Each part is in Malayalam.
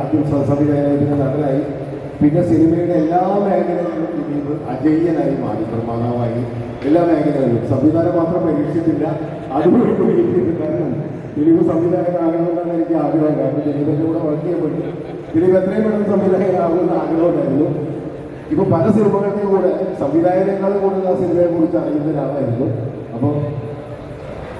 ആദ്യം സംവിധായകനായി നടനായി പിന്നെ സിനിമയുടെ എല്ലാ മേഖലകളിലും ദിലീപ് അജയ്യനായി മാറി നിർമ്മാതാവായി. എല്ലാ മേഖലകളിലും. സംവിധാനം മാത്രം അതുകൊണ്ട് പരീക്ഷിച്ചില്ല കാരണം. ദിലീപ് സംവിധായകനാകണമെന്നാണ് എനിക്ക് ആഗ്രഹം. കാരണം ദിലീപിന്റെ കൂടെ വർക്ക് ചെയ്യപ്പെട്ടു ദിലീപ് എത്രയും പെട്ടെന്ന് സംവിധായകനാകുമെന്ന് ആഗ്രഹമുണ്ടായിരുന്നു. ഇപ്പൊ പല സിനിമകളുടെ കൂടെ സംവിധായകനേക്കാളും കൂടുതൽ ആ സിനിമയെ കുറിച്ച് അറിയുന്ന ഒരാളായിരുന്നു അപ്പോൾ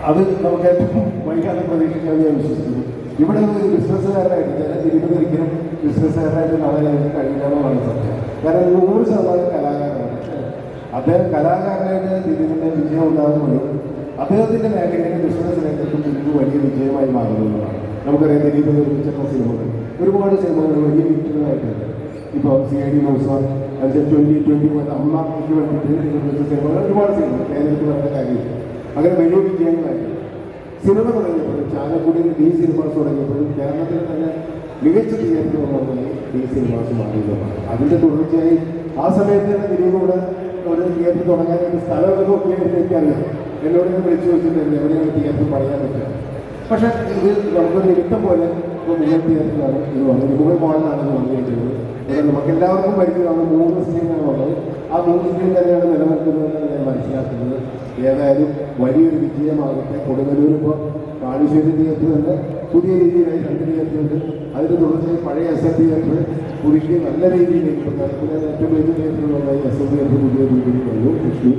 അത് നമുക്ക് ഏറ്റവും വൈകാതെ പ്രതീക്ഷിക്കാമെന്ന് ഞാൻ വിശ്വസിക്കുന്നു. ഇവിടെ ഒരു ബിസിനസ്സുകാരനായിട്ട് ചില ദിലീപിന് ഒരിക്കലും ബിസിനസ്സുകാരനായിട്ട് നടനായിട്ട് കഴിയില്ല എന്നുള്ളതാണ് സത്യം. കാരണം നൂറ് ശതമാനം കലാകാരനാണ്. അദ്ദേഹം കലാകാരനായിട്ട് ദിലീപിന്റെ വിജയം ഉണ്ടാകുമ്പോഴും അദ്ദേഹത്തിന്റെ മേഖലയിലെ ബിസിനസ് രംഗത്തും ദിലീപ് വലിയ വിജയമായി മാറുന്നതാണ് നമുക്കറിയാം ദിലീപ് നിർമ്മിച്ചിട്ടുള്ള സിനിമകൾ. ഒരുപാട് സിനിമകൾ വലിയ വിറ്റുകളായിട്ടുണ്ട് ഇപ്പോൾ C I D Moosa twenty twenty പോലെ നിർമ്മിച്ച സിനിമകൾ ഒരുപാട് സിനിമകൾ കേരളത്തിൽ പറഞ്ഞ കാര്യമില്ല. അങ്ങനെ വലിയ വിജയങ്ങളായിരുന്നു സിനിമ തുടങ്ങിയപ്പോഴും ചാലക്കുടിയിൽ ഡി സിനിമാസ് തുടങ്ങിയപ്പോഴും കേരളത്തിൽ തന്നെ മികച്ച തിയേറ്റർ ഡി സിനിമാസ് മാറിയതാണ് അതിന്റെ തുടർച്ചയായി ആ സമയത്ത് തന്നെ ദിലീപിവിടെ ഒരു തിയേറ്റർ തുടങ്ങാൻ ഒരു സ്ഥലമൊക്കെ നോക്കിയായിട്ട് എനിക്കറിയാം. എന്നോട് ഞാൻ വിളിച്ചു വെച്ചിട്ടുണ്ട് എവിടെയാണ് തിയേറ്റർ പറയാൻ പറ്റുക പക്ഷെ ഇത് നമുക്കൊരു ഇഷ്ടം പോലെ ഇപ്പോൾ മുഗൾ തിയേറ്ററിലാണ് ഇത് വന്നത്. മുഗൾ മോഡലാണ് ഇത് വന്നിരിക്കുന്നത് നമുക്ക് എല്ലാവർക്കും പരിചയമാണ്. മൂന്ന് സ്ത്രീകളാണ് ആ മൂന്ന് സ്ത്രീ തന്നെയാണ് നിലനിൽക്കുന്നതെന്ന് ഞാൻ മനസ്സിലാക്കുന്നത്. ഏതായാലും വലിയൊരു വിജയമാകട്ടെ. കൊടുങ്ങല്ലൂർ ഇപ്പോൾ കാളിശ്ശേരി തിയേറ്റർ തന്നെ പുതിയ രീതിയിലായി രണ്ട് തിയേറ്റർ ഉണ്ട്. അതിന് തുടർച്ചയായി പഴയ എസ് എൻ തിയേറ്റർ പുതുക്കി നല്ല രീതിയിൽ കേരളത്തിലെ ഏറ്റവും വലിയ തിയേറ്ററുകളുണ്ടായി എസ് എൻ തിയേറ്റർ പുതിയ രീതിയിൽ വന്നു തൃശ്ശൂർ.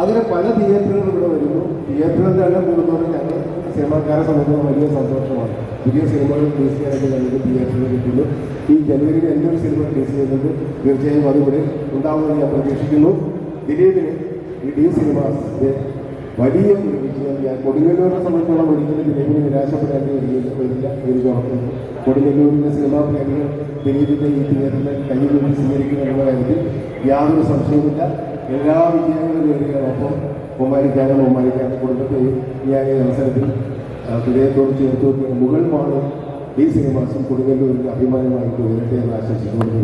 അങ്ങനെ പല തിയേറ്ററുകൾ ഇവിടെ വരുന്നു. തിയേറ്ററിന്റെ എണ്ണം കൂടുന്നതോടെ ഞങ്ങൾ സിനിമാക്കാരെ സംബന്ധിച്ച് വലിയ സന്തോഷമാണ്. പുതിയ സിനിമകൾ റിലീസ് ചെയ്യാനായിട്ട് ഞങ്ങൾക്ക് തിയേറ്ററിൽ കിട്ടുന്നു. ഈ ജനുവരിയിൽ എന്റെ ഒരു സിനിമ റിലീസ് ചെയ്യുന്നത് തീർച്ചയായും അതിവിടെ ഉണ്ടാവുമെന്ന് ഞാൻ പ്രതീക്ഷിക്കുന്നു. ദിലീപിന് ഈ ഡി സിനിമാസിന്റെ വലിയ ഒരു വിജയം ഞാൻ കൊടുങ്ങല്ലൂരിനെ സംബന്ധിച്ചോളം ഒരിക്കലും ദിലീപിനെ വരികയില്ല വരില്ല എനിക്ക് സിനിമാ പ്രേമികൾ ദിലീപിന്റെ ഈ തിയേറ്ററിനെ കൈകൊണ്ട് സ്വീകരിക്കുന്ന എന്നുള്ള കാര്യത്തിൽ യാതൊരു സംശയവുമില്ല. എല്ലാ വിജയങ്ങളും നേടുകയോടൊപ്പം ബഹുമാനിക്കാനും ബഹുമാനിക്കാനും കുടുംബത്തെയും ഞാൻ ഈ അവസരത്തിൽ ഹൃദയത്തോട് ചേർത്ത് മുഗൾ മാളും ഈ സിനിമാസും കൊടുങ്ങല്ലൂരിന്റെ അഭിമാനമായിട്ട് ഉയരട്ടെ എന്ന് ആശംസിച്ചുകൊണ്ട്